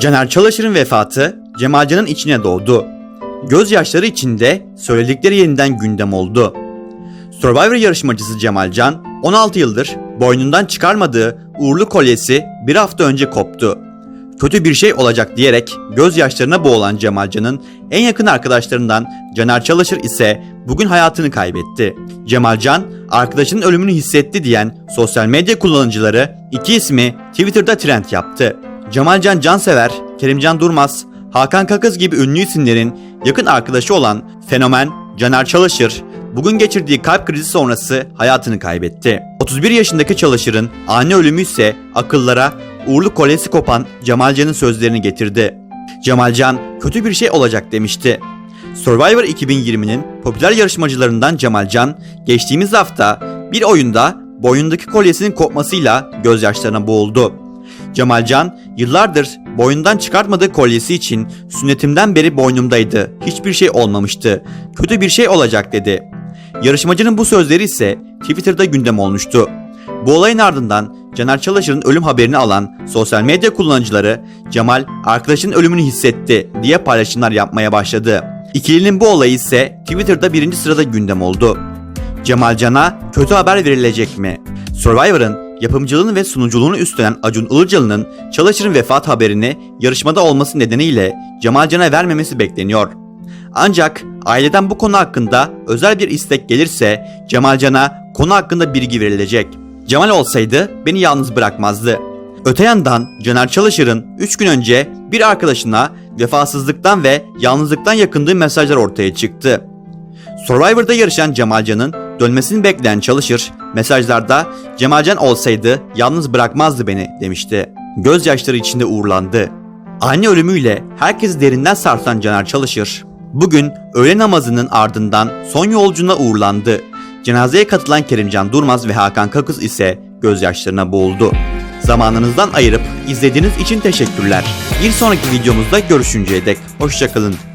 Caner Çalışır'ın vefatı Cemalcan'ın içine doğdu. Gözyaşları içinde söyledikleri yeniden gündem oldu. Survivor yarışmacısı Cemalcan 16 yıldır boynundan çıkarmadığı uğurlu kolyesi bir hafta önce koptu. Kötü bir şey olacak diyerek gözyaşlarına boğulan Cemalcan'ın en yakın arkadaşlarından Caner Çalışır ise bugün hayatını kaybetti. Cemalcan, arkadaşının ölümünü hissetti diyen sosyal medya kullanıcıları iki ismi Twitter'da trend yaptı. Cemalcan Cansever, Kerimcan Durmaz, Hakan Kakız gibi ünlü isimlerin yakın arkadaşı olan fenomen Caner Çalışır, bugün geçirdiği kalp krizi sonrası hayatını kaybetti. 31 yaşındaki Çalışır'ın ani ölümü ise akıllara uğurlu kolyesi kopan Cemalcan'ın sözlerini getirdi. Cemalcan kötü bir şey olacak demişti. Survivor 2020'nin popüler yarışmacılarından Cemalcan geçtiğimiz hafta bir oyunda boynundaki kolyesinin kopmasıyla gözyaşlarına boğuldu. Cemalcan yıllardır boynundan çıkartmadığı kolyesi için sünnetimden beri boynumdaydı. Hiçbir şey olmamıştı. Kötü bir şey olacak dedi. Yarışmacının bu sözleri ise Twitter'da gündem olmuştu. Bu olayın ardından Caner Çalışır'ın ölüm haberini alan sosyal medya kullanıcıları Cemal arkadaşının ölümünü hissetti diye paylaşımlar yapmaya başladı. İkilinin bu olayı ise Twitter'da birinci sırada gündem oldu. Cemal Can'a kötü haber verilecek mi? Survivor'ın yapımcılığını ve sunuculuğunu üstlenen Acun Ilıcalı'nın Çalışır'ın vefat haberini yarışmada olması nedeniyle Cemal Can'a vermemesi bekleniyor. Ancak aileden bu konu hakkında özel bir istek gelirse Cemal Can'a konu hakkında bilgi verilecek. Cemal olsaydı beni yalnız bırakmazdı. Öte yandan Caner Çalışır'ın 3 gün önce bir arkadaşına vefasızlıktan ve yalnızlıktan yakındığı mesajlar ortaya çıktı. Survivor'da yarışan Cemalcan'ın dönmesini bekleyen Çalışır mesajlarda Cemalcan olsaydı yalnız bırakmazdı beni demişti. Gözyaşları içinde uğurlandı. Anne ölümüyle herkesi derinden sarsan Caner Çalışır bugün öğle namazının ardından son yolcuna uğurlandı. Cenazeye katılan Kerimcan Durmaz ve Hakan Kakız ise gözyaşlarına boğuldu. Zamanınızdan ayırıp izlediğiniz için teşekkürler. Bir sonraki videomuzda görüşünceye dek hoşçakalın.